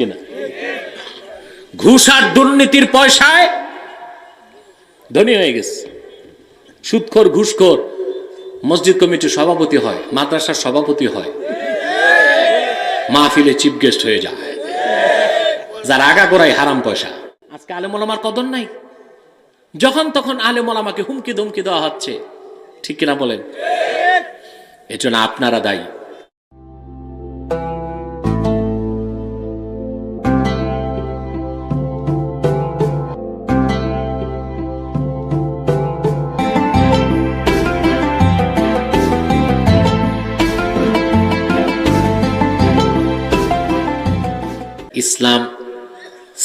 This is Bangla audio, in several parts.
কিনা? ঘুষ আর দুর্নীতির পয়সায় ধনী হয়ে গেছে। সুদখোর, ঘুষখোর, মসজিদ কমিটির সভাপতি হয়, মাদ্রাসার সভাপতি হয়, মাহফিলে চিফ গেস্ট হয়ে যায়। যার আগা গোড়াই হারাম পয়সা। আজকে আলেমলামার কদর নাই? যখন তখন আলেমলামাকে হুমকি ধুমকি দেওয়া হচ্ছে। ঠিক কিনা বলেন? এজন্য আপনারা দায়ী।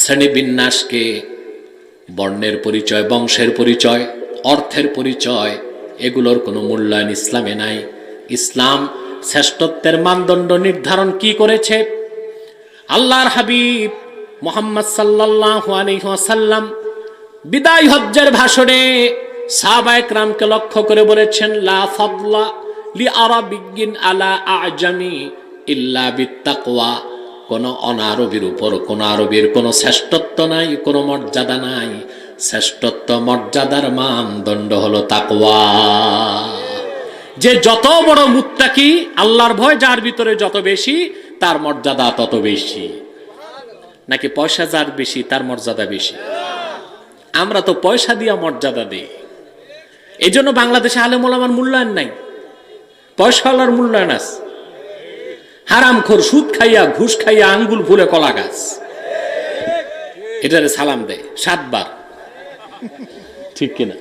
শ্রেণীবিন্যাসকে বর্ণের পরিচয়, বংশের পরিচয়, অর্থের পরিচয়, এগুলোর কোনো মূল্যায়ন ইসলামে নাই। ইসলাম শ্রেষ্ঠত্বের মানদণ্ড নির্ধারণ কি করেছে? আল্লাহর হাবিব মোহাম্মদ ওয়াসাল্লাম বিদায় হজ্জের ভাষণে সাহাবা একরামকে লক্ষ্য করে বলেছেন, লা লি আলা আজামি ইল্লা বিত্তাকওয়া কোন অনারবির উপর, কোন আরবির কোনো শ্রেষ্ঠত্ব নাই, কোনো মর্যাদা নাই। শ্রেষ্ঠত্ব, মর্যাদার মানদণ্ড হলো তাকওয়া। যে যত বড় মুত্তাকি, আল্লাহর ভয় যার ভিতরে যত বেশি, তার মর্যাদা তত বেশি। নাকি পয়সা যার বেশি, তার মর্যাদা বেশি? আমরা তো পয়সা দিয়া মর্যাদা দিই। এই জন্য বাংলাদেশে আলেমুলামার মূল্যায়ন নাই। পয়সাওয়ালার মূল্যায়ন আছে। হারাম খোর সুদ খাইয়া, ঘুষ খাইয়া আঙ্গুল ফুলে কলা গাছ। এটারে সালাম দেয়, সাতবার। ঠিক কিনা?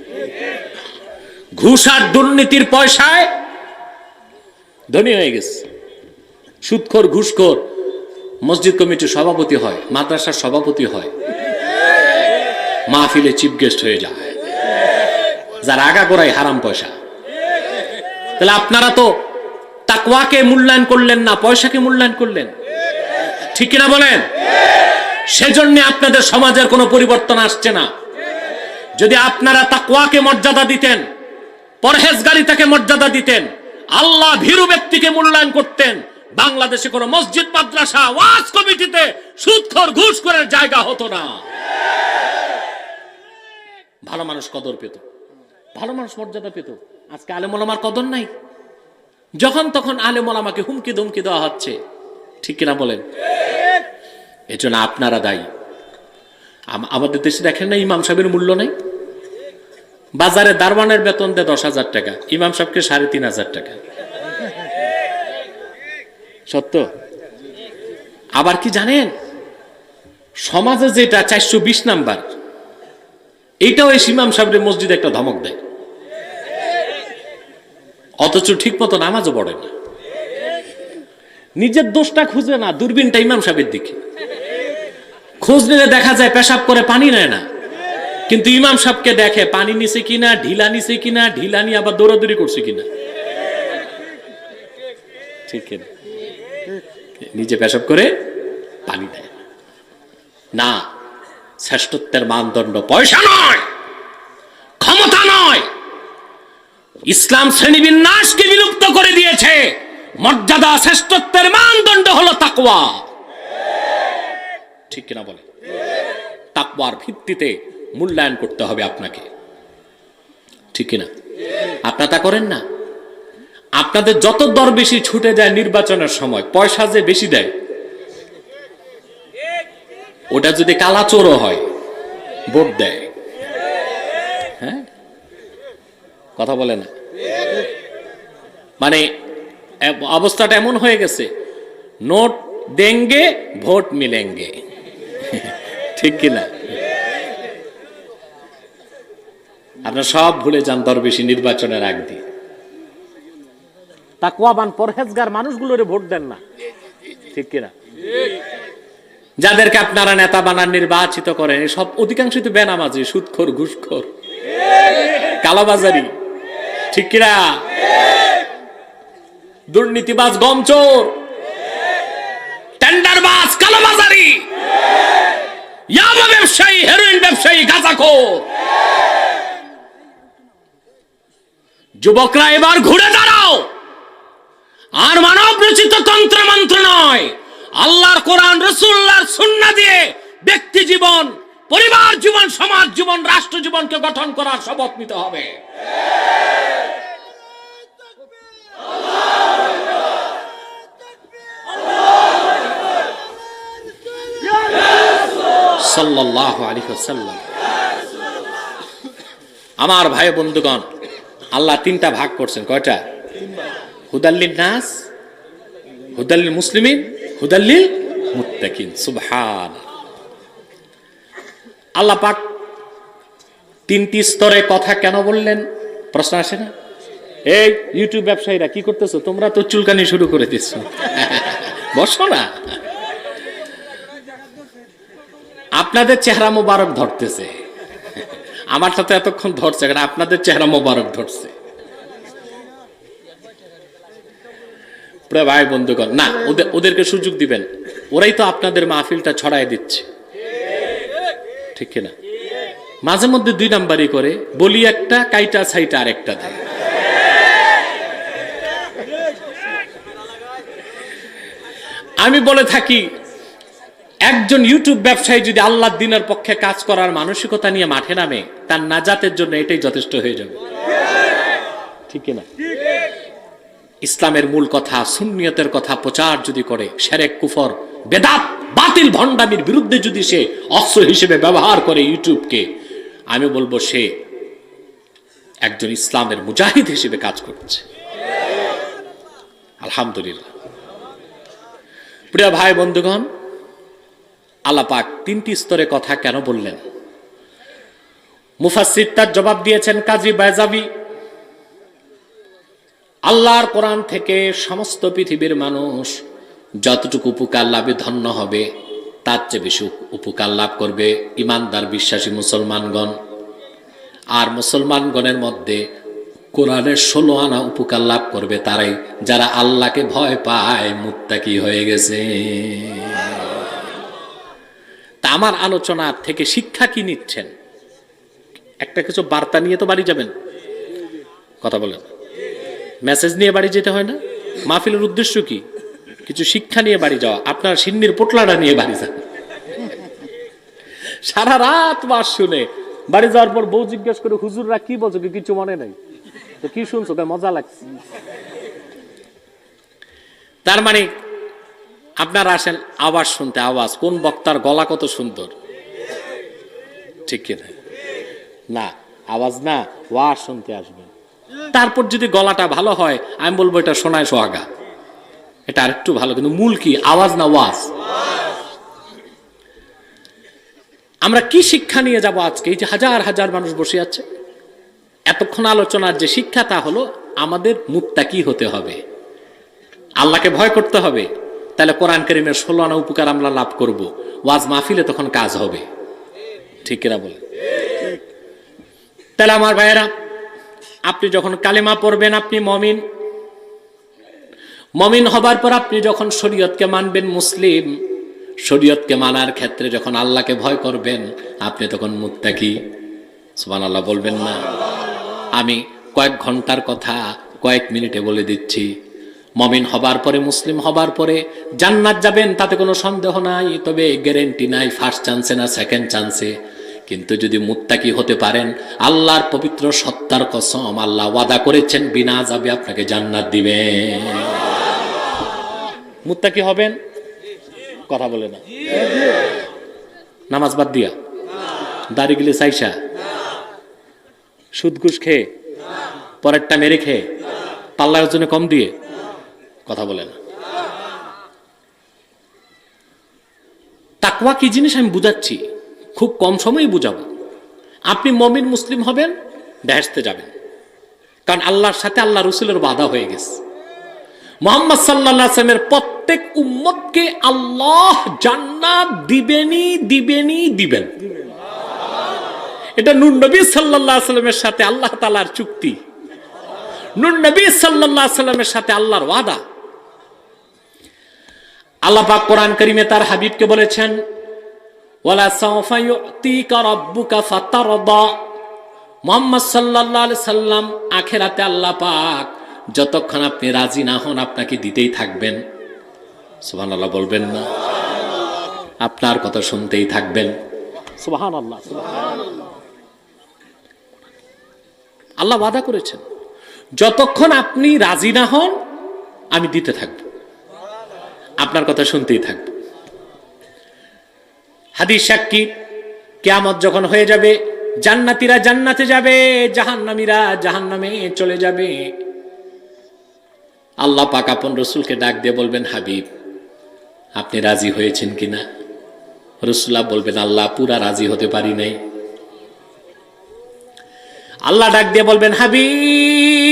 ঘুষ আর দুর্নীতির পয়সায় ধনী হয়ে গেছে। সুদখোর, ঘুষখোর, মসজিদ কমিটির সভাপতি হয়, মাদ্রাসার সভাপতি হয়। মাহফিলে চিফ গেস্ট হয়ে যায়। যার আগা গোড়াই হারাম পয়সা। তাহলে আপনারা তো তাকওয়াকে মূল্যায়ন করলেন না, পয়সাকে মূল্যায়ন করলেন? ঠিক কিনা বলেন? সেজন্য আপনাদের সমাজের কোনো পরিবর্তন আসছে না। যদি আপনারা তাকওয়াকে মর্যাদা দিতেন পরহেজগারিতাকে মর্যাদা দিতেন, আল্লাহ ভীরু ব্যক্তিকে মূল্যায়ন করতেন, বাংলাদেশে কোনো মসজিদ, মাদ্রাসা, ওয়াজ কমিটিতে সুদখোর ঘুষ করে জায়গা হতো না। ভালো মানুষ কদর পেত। ভালো মানুষ মর্যাদা পেত। আজকে আলেমলামার কদর নাই। যখন তখন আলেমলামাকে হুমকি ধুমকি দেওয়া হচ্ছে। ঠিক কিনা বলেন? এজন্য আপনারা দায়ী। আমাদের দেশে দেখেন না ইমাম সাহেবের মূল্য নেই? বাজারে দারওয়ানের বেতন দেয় দশ হাজার টাকা, ইমাম সাহেবকে সাড়ে তিন হাজার টাকা। সত্য? আবার কি জানেন? সমাজে যেটা চারশো বিশ নাম্বার এইটাও এই ইমাম সাহেবের মসজিদে একটা ধমক দেয়। অথচ ঠিক মতো নামাজও পড়ে না। নিজের দোষটা খুঁজে না, দূরবীনটা ইমাম সাহেবের দিকে। খোঁজ নিলে দেখা যায় পেশাব করে পানি নেয় না। কিন্তু ইমাম সাহেবকে দেখে, পানি নিছে কিনা, ঢিলা নিছে কিনা, ঢিলা নিয়ে আবার দৌড়াদৌড়ি করছে কিনা। ঠিক? নিজে পেশাব করে পানি দেয়। না, শ্রেষ্ঠত্বের মানদণ্ড পয়সা নয়, ক্ষমতা নয়। ইসলাম শ্রেণীবিন্যাসকে বিলুপ্ত করে দিয়েছে। মর্যাদা শ্রেষ্ঠত্বের মানদণ্ড হলো তাকওয়া। ঠিক কিনা বলে? তাকওয়ার ভিত্তিতে মূল্যায়ন করতে হবে আপনাকে। ঠিক কিনা? আপনারা তা করেন না? আপনাদের যত দর বেশি ছুটে যায় নির্বাচনের সময়, পয়সা যে বেশি দেয়, ওটা যদি কালাচোরও হয়, ভোট দেয়। হ্যাঁ? কথা বলে না। মানে অবস্থাটা এমন হয়ে গেছে নোট দেঙ্গে ভোট মিলেঙ্গে। ঠিক কিনা আপনার সব ভুলে যান দরবেশি নির্বাচনের আগ দিয়ে। তাকওয়াবান পরহেজগার মানুষগুলোরে ভোট দেন না। ঠিক কিনা যাদেরকে আপনারা নেতা বানান নির্বাচিত করেন সব অধিকাংশই তো বেনামাজি সুদখোর ঘুষখোর। কালাবাজারি। ঠিক কিনা? দুর্নীতিবাজ গমচোর। টেন্ডারবাজ কালাবাজারি। ইয়াবা ব্যবসায়ী হেরোইন ব্যবসায়ী, গাঁজাখোর। যুবকরা এবার ঘুরে দাঁড়াও। আর মানব রচিত তন্ত্র মন্ত্র নয়। আল্লাহর কোরআন রসুল্লাহর সুন্না দিয়ে ব্যক্তি জীবন, পরিবার জীবন, সমাজ জীবন, রাষ্ট্র জীবনকে গঠন করার শপথ নিতে হবে। আমার ভাই বন্ধুগণ, আল্লাহ তিনটা ভাগ করছেন, কয়টা? হুদাল্লিন নাস, হুদাল্লিল মুসলিমিন, হুদাল্লিল মুত্তাকিন সুবহান আল্লাহ পাক তিনটি স্তরে কথা কেন বললেন? প্রশ্ন আসে না? এই ইউটিউব ব্যবসায়ীরা কি করতেছো? তোমরা তো চুলকানি শুরু করে দিচ্ছ। বসো না। আপনাদের চেহারা মোবারক ধরতেছে। আমার সাথে এতক্ষণ ধরছে কারণ আপনাদের চেহারা মোবারক ধরছে। ভাই, বন্ধুগণ, না, ওদের ওদেরকে সুযোগ দিবেন। ওরাই তো আপনাদের মাহফিলটা ছড়াই দিচ্ছে। ঠিক কিনা? মাঝে মধ্যে দুই নাম্বারই করে, বলি একটা, কাইটা সাইটা আরেকটা দেয়। আমি বলে থাকি একজন ইউটিউব ব্যবসায়ী যদি আল্লাহর দিনের পক্ষে কাজ করার মানসিকতা নিয়ে মাঠে নামে, তার নাজাতের জন্য এটাই যথেষ্ট হয়ে যাবে। ঠিক না ইসলামের মূল কথা, সুন্নিয়তের কথা প্রচার যদি করে, সেরেক, কুফর, বেদাত, বাতিল ভণ্ডামির বিরুদ্ধে যদি সে অস্ত্র হিসেবে ব্যবহার করে ইউটিউবকে, আমি বলব সে একজন ইসলামের মুজাহিদ হিসেবে কাজ করছে। আলহামদুলিল্লাহ। প্রিয় ভাই, বন্ধুগণ আল্লাহ পাক তিনটি স্তরে কথা কেন বললেন? মুফাসির তার জবাব দিয়েছেন কাজী বাইজাবি, আল্লাহর কোরআন থেকে সমস্ত পৃথিবীর মানুষ যতটুকু উপকার লাভে ধন্য হবে, তার চেয়ে বেশি উপকার লাভ করবে ইমানদার, বিশ্বাসী মুসলমানগণ। আর মুসলমানগণের মধ্যে কোরআনের ষোলো আনা উপকার লাভ করবে তারাই, যারা আল্লাহকে ভয় পায়, মুত্তাকি হয়ে গেছে। আমার আলোচনা থেকে শিক্ষা কি নিচ্ছেন? একটা কিছু বার্তা নিয়ে তো বাড়ি যাবেন। কথা বলেন। মেসেজ নিয়ে বাড়ি যেতে হয় না? মাহফিলের উদ্দেশ্য কি? কিছু শিক্ষা নিয়ে বাড়ি যাওয়া। আপনার সিন্নির পোটলাটা নিয়ে বাড়ি যান সারা রাত মাস শুনে বাড়ি যাওয়ার পর বউ জিজ্ঞেস করে, হুজুররা কি বলছো? কিছু মনে নাই? তো কি শুনছো? মজা লাগছে। তার মানে আপনারা আসেন আওয়াজ শুনতে, আওয়াজ। কোন বক্তার গলা কত সুন্দর? ঠিক কিনা না? আওয়াজ না, ওয়াজ শুনতে আসবেন তারপর যদি গলাটা ভালো হয়, আমি বলব এটা শোনায় সোহাগা। এটা আরেকটু ভালো, কিন্তু মূল কি? আওয়াজ না ওয়াজ? আমরা কি শিক্ষা নিয়ে যাব আজকে? এই যে হাজার হাজার মানুষ বসে আছে। এতক্ষণ আলোচনার যে শিক্ষা, তা হলো আমাদের মুত্তাকি হতে হবে? আল্লাহকে ভয় করতে হবে? তাহলে কোরআন করিমের ষোলো আনা উপকার আমরা লাভ করব। ওয়াজ মাহফিলে তখন কাজ হবে। ঠিক কিনা বলে তাহলে আমার ভাইয়েরা, আপনি যখন কালেমা পড়বেন, আপনি মমিন। মমিন হবার পর আপনি যখন শরীয়তকে মানবেন মুসলিম, শরীয়তকে মানার ক্ষেত্রে যখন আল্লাহকে ভয় করবেন, আপনি তখন মুত্তাকি। সুবান আল্লাহ বলবেন না। আমি কয়েক ঘণ্টার কথা, কয়েক মিনিটে বলে দিচ্ছি। মমিন হবার পরে, মুসলিম হবার পরে, জান্নাত যাবেন, তাতে কোনো সন্দেহ নাই, তবে গ্যারেন্টি নাই ফার্স্ট চান্সে না সেকেন্ড চান্সে কিন্তু যদি মুত্তাকি হতে পারেন, আল্লাহর পবিত্র সত্তার কসম, আল্লাহ ওয়াদা করেছেন, বিনা যাবে আপনাকে জান্নাত দিবে। মুত্তাকি হবেন? কথা বলে না। নামাজ বাদ দিয়া? দাড়ি গিলে চাইসা? সুদ ঘুষ খেয়ে? পরেরটা মেরে খেয়ে? পাল্লার জন্য কম দিয়ে? কথা না। তাকওয়া কি জিনিস আমি বুঝাচ্ছি? খুব কম সময়ে বুঝাবো। আপনি মমিন মুসলিম হবেন বেহেস্তে যাবেন। কারণ আল্লাহর সাথে আল্লাহ রসুলের বাধা হয়ে গেছে। মোহাম্মদ সাল্লাহ আসলামের প্রত্যেক উম্মতকে আল্লাহ জান্নাত দিবেনই দিবেনই দিবেন। এটা নুর নবী সাল্লাহ সাল্লামের সাথে আল্লাহ তালার চুক্তি। নুর নবী সাল্লাহ সাল্লামের সাথে আল্লাহর ওয়াদা। আল্লাহ পাক কোরআন করিমে তার হাবিবকে বলেছেন ওয়ালা সাউফা ইউতিকা রাব্বুকা ফাতারদা। মুহাম্মদ আলাইহি সাল্লাম আখেরাতে আল্লাহ পাক যতক্ষণ আপনি রাজি না হন আপনাকে দিতেই থাকবেন। সুবাহ আল্লাহ বলবেন না। আপনার কথা শুনতেই থাকবেন। সুবাহান আল্লাহ আল্লাহ ওয়াদা করেছেন যতক্ষণ আপনি রাজি না হন আমি দিতে থাকব। আপনার কথা শুনতেই থাকব হাদিস সাক্ষী কেয়ামত যখন হয়ে যাবে, জান্নাতিরা জান্নাতে যাবে, জাহান্নামীরা জাহান্নামে চলে যাবে। আল্লাহ পাক আপন রসুলকে ডাক দিয়ে বলবেন, হাবিব, আপনি রাজি হয়েছেন কিনা? রসুল্লাহ বলবেন, আল্লাহ পুরা রাজি হতে পারি নাই। আল্লাহ ডাক দিয়ে বলবেন, হাবিব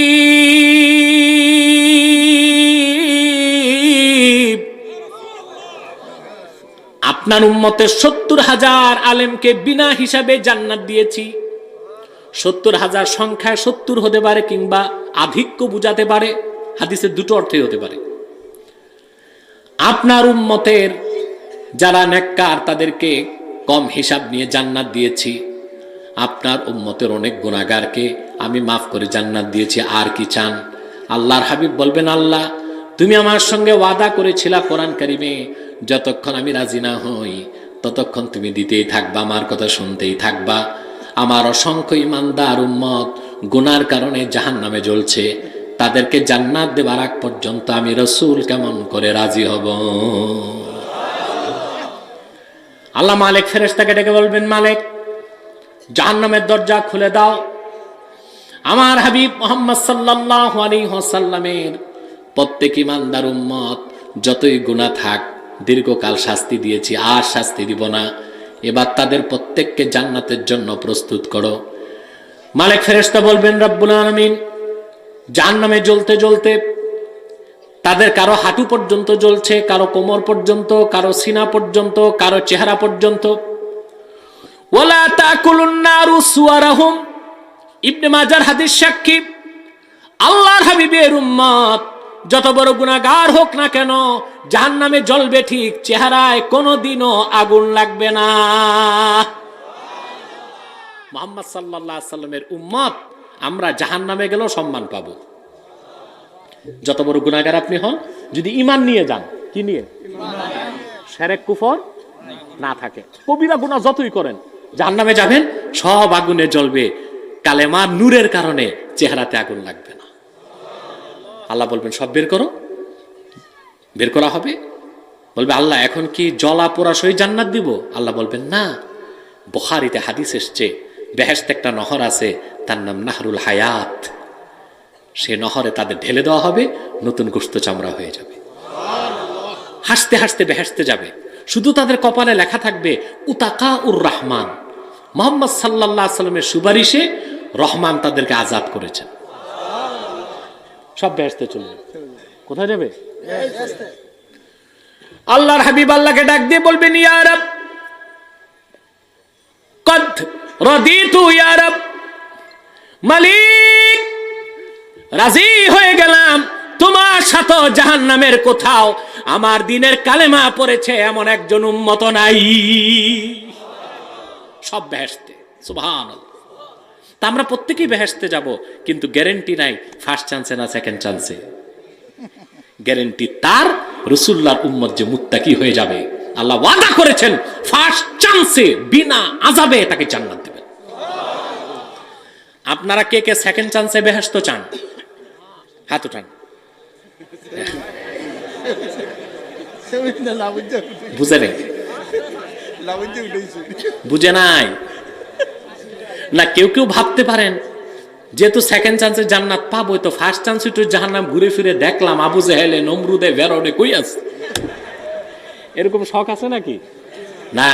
আপনার উম্মতের সত্তর হাজার আলেমকে বিনা হিসাবে জান্নাত দিয়েছি। সত্তর হাজার সংখ্যায় সত্তর হতে পারে কিংবা আধিক্য বুঝাতে পারে, হাদিসের দুটো অর্থই হতে পারে। আপনার উম্মতের যারা নেককার, তাদেরকে কম হিসাব নিয়ে জান্নাত দিয়েছি। আপনার উম্মতের অনেক গুণাগারকে আমি মাফ করে জান্নাত দিয়েছি, আর কি চান? আল্লাহর হাবিব বলবেন, আল্লাহ, তুমি আমার সঙ্গে ওয়াদা করেছিলা কোরআন কারিমে যতক্ষণ আমি রাজি না হই, ততক্ষণ তুমি দিতেই থাকবা, আমার কথা শুনতেই থাকবা। আমার অসংখ্য ইমানদার উম্মত গুনার কারণে জাহান নামে জ্বলছে। তাদেরকে জান্নাত দেবার আগ পর্যন্ত আমি রসুল কেমন করে রাজি হব? আল্লাহ মালিক ফেরেশতাকে ডেকে বলবেন, মালিক, জাহান্নামের দরজা খুলে দাও। আমার হাবিব মোহাম্মদ সাল্লাল্লাহু আলাইহি ওয়াসাল্লামের প্রত্যেক ইমানদার উম্মত যতই গুনাহ থাক দীর্ঘকাল শাস্তি দিয়েছি, আর শাস্তি দিব না। এবার তাদের প্রত্যেককে জান্নাতের জন্য প্রস্তুত করো। মালিক ফেরেশতা বলবেন, রব্বুল আলামিন, জাহান্নামে জ্বলতে জ্বলতে তাদের কারও হাঁটু পর্যন্ত জ্বলছে, কারও কোমর পর্যন্ত, কারও সিনা পর্যন্ত, কারও চেহারা পর্যন্ত। ওলা ইবনে মাজার হাদিস সাক্ষী, আল্লাহর হাবিবের উম্মত যত বড় গুনাহগার হোক না কেন, জাহান্নামে জ্বলবে ঠিক, চেহারায় কোনোদিনও আগুন লাগবে না। মোহাম্মদ আলাইহি সাল্লামের উম্মত, আমরা জাহান্নামে গেলেও সম্মান পাবো। যত বড় গুনাহগার আপনি হন, যদি ইমান নিয়ে যান, কি নিয়ে? সেরেক, কুফর? না থাকে। কবিরা গুনাহ যতই করেন, জাহান্নামে যাবেন, সব আগুনে জ্বলবে। কালেমার নূরের কারণে চেহারাতে আগুন লাগবে। আল্লাহ বলবেন, সব বের করো। বের করা হবে? বলবে, আল্লাহ, এখন কি জলা পোড়া সই জান্নাত দিব? আল্লাহ বলবেন, না। বখারিতে হাদিস এসছে বেহেস্ত একটা নহর আছে, তার নাম নাহরুল হায়াত। সে নহরে তাদের ঢেলে দেওয়া হবে, নতুন গোস্ত চামড়া হয়ে যাবে। হাসতে হাসতে বেহেসতে যাবে। শুধু তাদের কপালে লেখা থাকবে উতাকা উর রহমান। মোহাম্মদ সাল্লাহ সাল্লামের সুপারিশে রহমান তাদেরকে আজাদ করেছেন। সব বেহেসতে চলবে কোথায় যাবে? আল্লাহর হাবিব আল্লাহকে ডাক দিয়ে বলবেন ইয়ারব কদ রদিতু ইয়ারব মালিক রাজি হয়ে গেলাম তোমার সাথে জাহান নামের কোথাও আমার দিনের কালেমা পড়েছে এমন একজন উন্মত নাই। সব বেহেসতে সুভান তা আমরা প্রত্যেকেই বেহেসতে যাব কিন্তু গ্যারেন্টি নাই ফার্স্ট চান্সে না সেকেন্ড চান্সে গ্যারেন্টি তার রসুল্লার উম্মত যে মুত্তাকি হয়ে যাবে। আল্লাহ ওয়াদা করেছেন ফার্স্ট চান্সে বিনা আজাবে তাকে জান্নাত দেবেন। আপনারা কে কে সেকেন্ড চান্সে বেহেস্ত চান? হাত উঠান। বুঝে নেই? বুঝে নাই? না কেউ কেউ ভাবতে পারেন, যেহেতু সেকেন্ড চান্সে জান্নাত পাবো তো ফার্স্ট চান্সে একটু জাহান্নাম ঘুরে ফিরে দেখলাম, আবু জেহেলে, নমরুদে বেরোনে কই আছে? এরকম শখ আছে নাকি? না,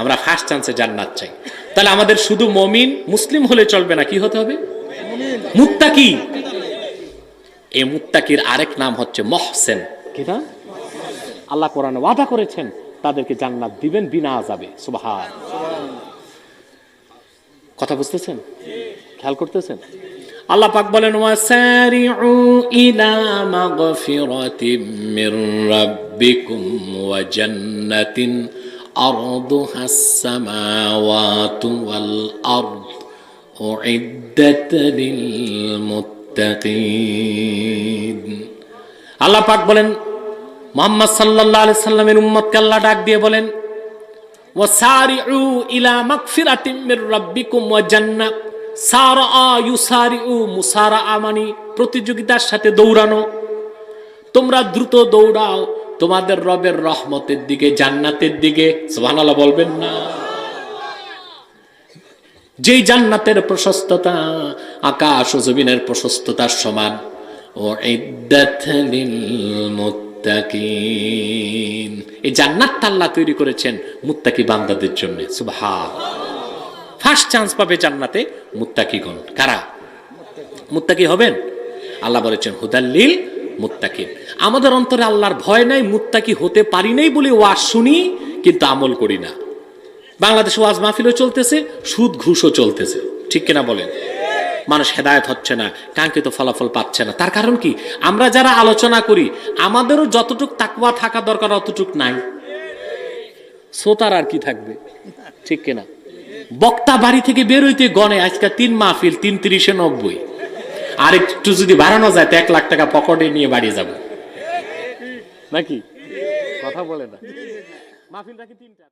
আমরা ফার্স্ট চান্সে জান্নাত চাই। তাহলে আমাদের শুধু মমিন মুসলিম হলে চলবে না, কি হতে হবে? মুত্তাকি। এই মুত্তাকির আরেক নাম হচ্ছে মহসেন। কি কিনা আল্লাহ কোরআনে ওয়াদা করেছেন, তাদেরকে জান্নাত দিবেন বিনা আজাবে সুবহান। কথা বুঝতেছেন? খেয়াল করতেছেন? আল্লাহ পাক বলেন ওয়াসারিউ ইলা মাগফিরাতিম মির রাব্বিকুম ওয়া জান্নাতিন আরদুহা আস-সামাওয়াতু ওয়াল আরদ উইদ্দাত লিল মুত্তাকিন। আল্লাহ পাক বলেন, মুহাম্মদ সাল্লাল্লাহু আলাইহি সাল্লামের উম্মতকে আল্লাহ ডাক দিয়ে বলেন ওয়াসারিউ ইলা মাগফিরাতিম মির রাব্বিকুম ওয়া জান্নাহ। সারআ ইউসারিউ মুসারাআ মানে প্রতিযোগিতার সাথে দৌড়ানো। তোমরা দ্রুত দৌড়াও তোমাদের রবের রহমতের দিকে, জান্নাতের দিকে। সুবহানাল্লাহ বলবেন না। যেই জান্নাতের প্রশস্ততা আকাশ ও জমিনের প্রশস্ততার সমান। ও মুত্তাকিন। এই জান্নাতটা আল্লাহ তৈরি করেছেন মুত্তাকি বান্দাদের জন্য। সুবহান। ফার্স্ট চান্স পাবে জান্নাতে মুত্তাকিগণ। কারা? মুত্তাকি হবেন? আল্লাহ বলেছেন, হুদাল্লিল মুত্তাকিন। আমাদের অন্তরে আল্লাহর ভয় নাই, মুত্তাকি হতে পারি নাই বলে ওয়াজ শুনি, কিন্তু আমল করি না। বাংলাদেশে ওয়াজ মাহফিলও চলতেছে, সুদ ঘুষও চলতেছে। ঠিক কিনা বলেন? মানুষ হেদায়ত হচ্ছে না, কাঙ্ক্ষিত ফলাফল পাচ্ছে না। তার কারণ কি? আমরা যারা আলোচনা করি, আমাদেরও যতটুক তাকওয়া থাকা দরকার, অতটুক নাই। শ্রোতার আর কি থাকবে? ঠিক কিনা? বক্তা বাড়ি থেকে বের হইতে গনে আজকে তিন মাহফিল, তিন তিরিশে নব্বই। আর একটু যদি বাড়ানো যায়, তো এক লাখ টাকা পকেটে নিয়ে বাড়ি যাব। নাকি? কথা বলে না। মাহফিল রাখি তিনটা?